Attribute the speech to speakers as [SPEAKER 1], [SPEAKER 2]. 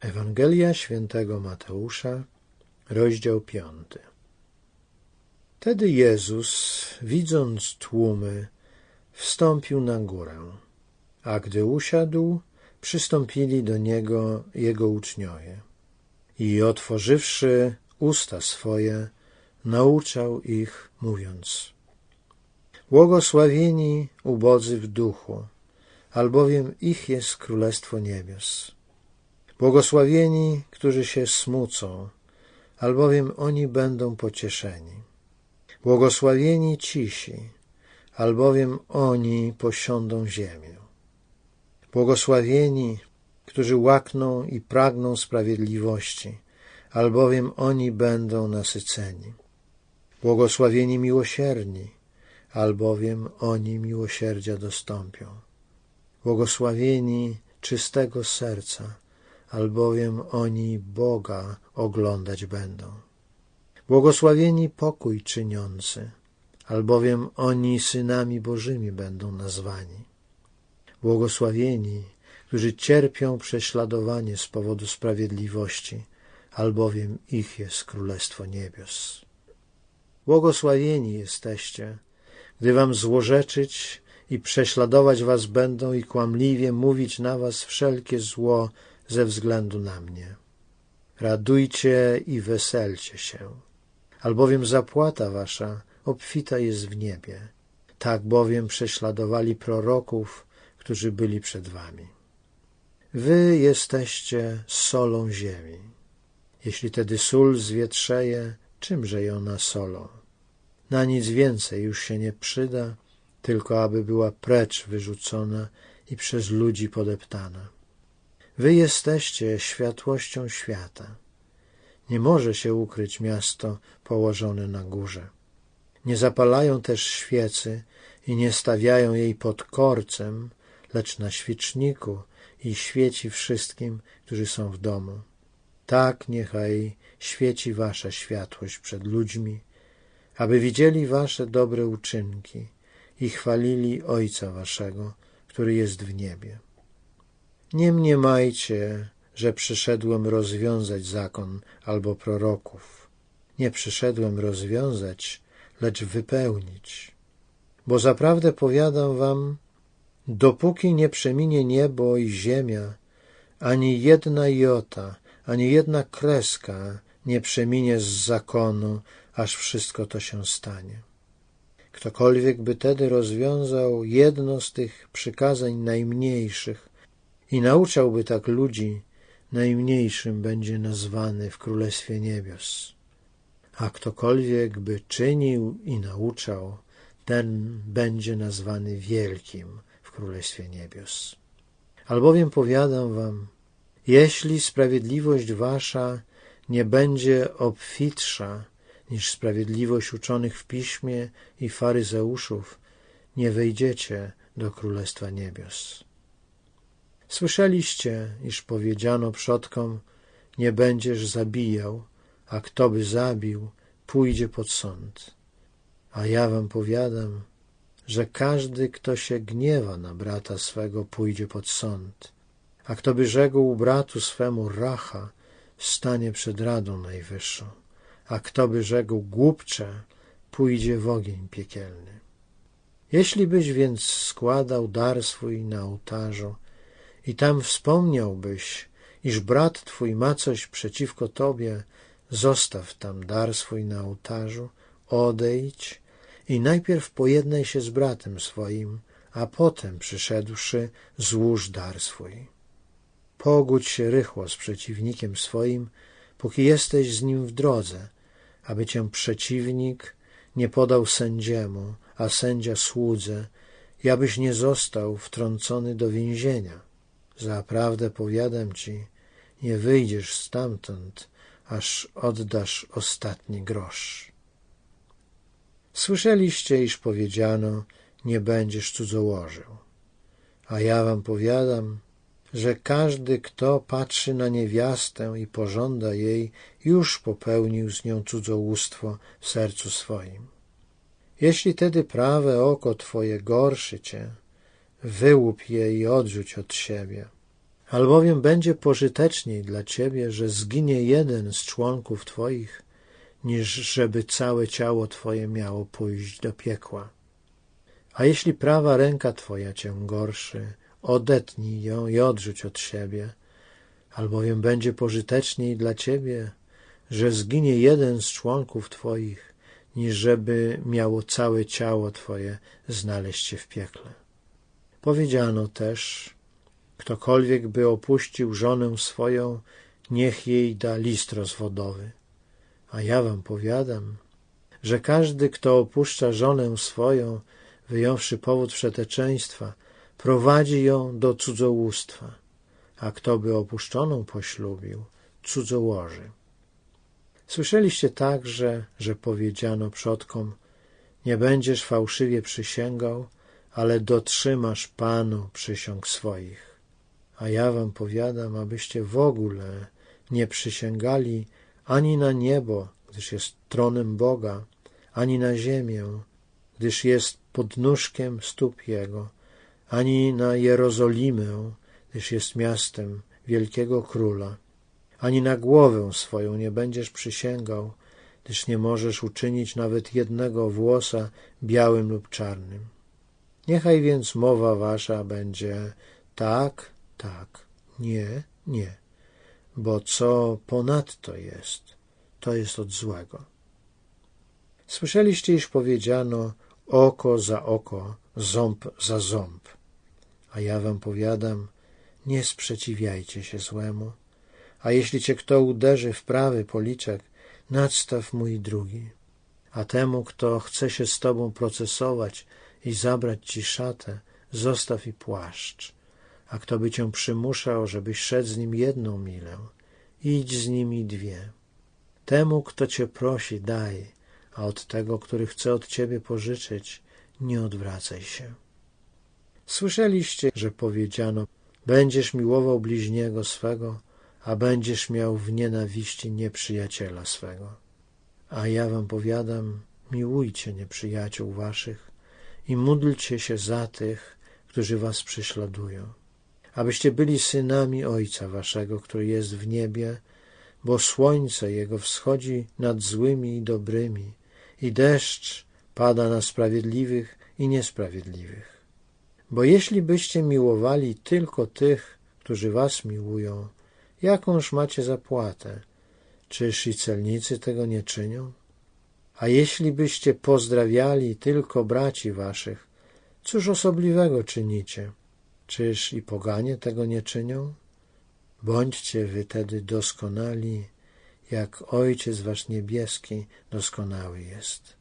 [SPEAKER 1] Ewangelia świętego Mateusza, rozdział piąty. Wtedy Jezus, widząc tłumy, wstąpił na górę, a gdy usiadł, przystąpili do Niego Jego uczniowie. I otworzywszy usta swoje, nauczał ich, mówiąc Błogosławieni ubodzy w duchu, albowiem ich jest Królestwo Niebios. Błogosławieni, którzy się smucą, albowiem oni będą pocieszeni. Błogosławieni cisi, albowiem oni posiądą ziemię. Błogosławieni, którzy łakną i pragną sprawiedliwości, albowiem oni będą nasyceni. Błogosławieni miłosierni, albowiem oni miłosierdzia dostąpią. Błogosławieni czystego serca, albowiem oni Boga oglądać będą. Błogosławieni pokój czyniący, albowiem oni synami Bożymi będą nazwani. Błogosławieni, którzy cierpią prześladowanie z powodu sprawiedliwości, albowiem ich jest Królestwo Niebios. Błogosławieni jesteście, gdy wam złorzeczyć i prześladować was będą i kłamliwie mówić na was wszelkie zło ze względu na mnie. Radujcie i weselcie się, albowiem zapłata wasza obfita jest w niebie. Tak bowiem prześladowali proroków, którzy byli przed wami. Wy jesteście solą ziemi. Jeśli tedy sól zwietrzeje, czymże ona solą? Na nic więcej już się nie przyda, tylko aby była precz wyrzucona i przez ludzi podeptana. Wy jesteście światłością świata. Nie może się ukryć miasto położone na górze. Nie zapalają też świecy i nie stawiają jej pod korcem, lecz na świeczniku i świeci wszystkim, którzy są w domu. Tak niechaj świeci wasza światłość przed ludźmi, aby widzieli wasze dobre uczynki i chwalili Ojca waszego, który jest w niebie. Nie mniemajcie, że przyszedłem rozwiązać zakon albo proroków. Nie przyszedłem rozwiązać, lecz wypełnić. Bo zaprawdę powiadam wam, dopóki nie przeminie niebo i ziemia, ani jedna jota, ani jedna kreska nie przeminie z zakonu, aż wszystko to się stanie. Ktokolwiek by tedy rozwiązał jedno z tych przykazań najmniejszych i nauczałby tak ludzi, najmniejszym będzie nazwany w Królestwie Niebios. A ktokolwiek by czynił i nauczał, ten będzie nazwany wielkim w Królestwie Niebios. Albowiem powiadam wam, jeśli sprawiedliwość wasza nie będzie obfitsza niż sprawiedliwość uczonych w piśmie i faryzeuszów, nie wejdziecie do Królestwa Niebios. Słyszeliście, iż powiedziano przodkom, nie będziesz zabijał, a kto by zabił, pójdzie pod sąd. A ja wam powiadam, że każdy, kto się gniewa na brata swego, pójdzie pod sąd. A kto by rzekł bratu swemu racha, stanie przed Radą Najwyższą. A kto by rzekł głupcze, pójdzie w ogień piekielny. Jeśli byś więc składał dar swój na ołtarzu, i tam wspomniałbyś, iż brat twój ma coś przeciwko tobie, zostaw tam dar swój na ołtarzu, odejdź i najpierw pojednaj się z bratem swoim, a potem przyszedłszy złóż dar swój. Pogódź się rychło z przeciwnikiem swoim, póki jesteś z nim w drodze, aby cię przeciwnik nie podał sędziemu, a sędzia słudze, i abyś nie został wtrącony do więzienia Zaprawdę powiadam ci, nie wyjdziesz stamtąd, aż oddasz ostatni grosz. Słyszeliście, iż powiedziano, nie będziesz cudzołożył. A ja wam powiadam, że każdy, kto patrzy na niewiastę i pożąda jej, już popełnił z nią cudzołóstwo w sercu swoim. Jeśli tedy prawe oko twoje gorszy cię, wyłup je i odrzuć od siebie. Albowiem będzie pożyteczniej dla ciebie, że zginie jeden z członków twoich, niż żeby całe ciało twoje miało pójść do piekła. A jeśli prawa ręka twoja cię gorszy, odetnij ją i odrzuć od siebie, albowiem będzie pożyteczniej dla ciebie, że zginie jeden z członków twoich, niż żeby miało całe ciało twoje znaleźć się w piekle. Powiedziano też, ktokolwiek by opuścił żonę swoją, niech jej da list rozwodowy. A ja wam powiadam, że każdy, kto opuszcza żonę swoją, wyjąwszy powód przeteczeństwa, prowadzi ją do cudzołóstwa, a kto by opuszczoną poślubił, cudzołoży. Słyszeliście także, że powiedziano przodkom, nie będziesz fałszywie przysięgał, ale dotrzymasz Panu przysiąg swoich. A ja wam powiadam, abyście w ogóle nie przysięgali ani na niebo, gdyż jest tronem Boga, ani na ziemię, gdyż jest podnóżkiem stóp Jego, ani na Jerozolimę, gdyż jest miastem wielkiego króla, ani na głowę swoją nie będziesz przysięgał, gdyż nie możesz uczynić nawet jednego włosa białym lub czarnym. Niechaj więc mowa wasza będzie tak, tak, nie, nie, bo co ponadto jest, to jest od złego. Słyszeliście, iż powiedziano oko za oko, ząb za ząb. A ja wam powiadam, nie sprzeciwiajcie się złemu, a jeśli cię kto uderzy w prawy policzek, nadstaw mój drugi. A temu, kto chce się z tobą procesować i zabrać ci szatę, zostaw i płaszcz. A kto by cię przymuszał, żebyś szedł z nim jedną milę, idź z nimi dwie. Temu, kto cię prosi, daj, a od tego, który chce od ciebie pożyczyć, nie odwracaj się. Słyszeliście, że powiedziano, będziesz miłował bliźniego swego, a będziesz miał w nienawiści nieprzyjaciela swego. A ja wam powiadam, miłujcie nieprzyjaciół waszych i módlcie się za tych, którzy was prześladują, abyście byli synami Ojca waszego, który jest w niebie, bo słońce Jego wschodzi nad złymi i dobrymi i deszcz pada na sprawiedliwych i niesprawiedliwych. Bo jeśli byście miłowali tylko tych, którzy was miłują, jakąż macie zapłatę? Czyż i celnicy tego nie czynią? A jeśli byście pozdrawiali tylko braci waszych, cóż osobliwego czynicie? Czyż i poganie tego nie czynią? Bądźcie wy tedy doskonali, jak Ojciec wasz niebieski doskonały jest.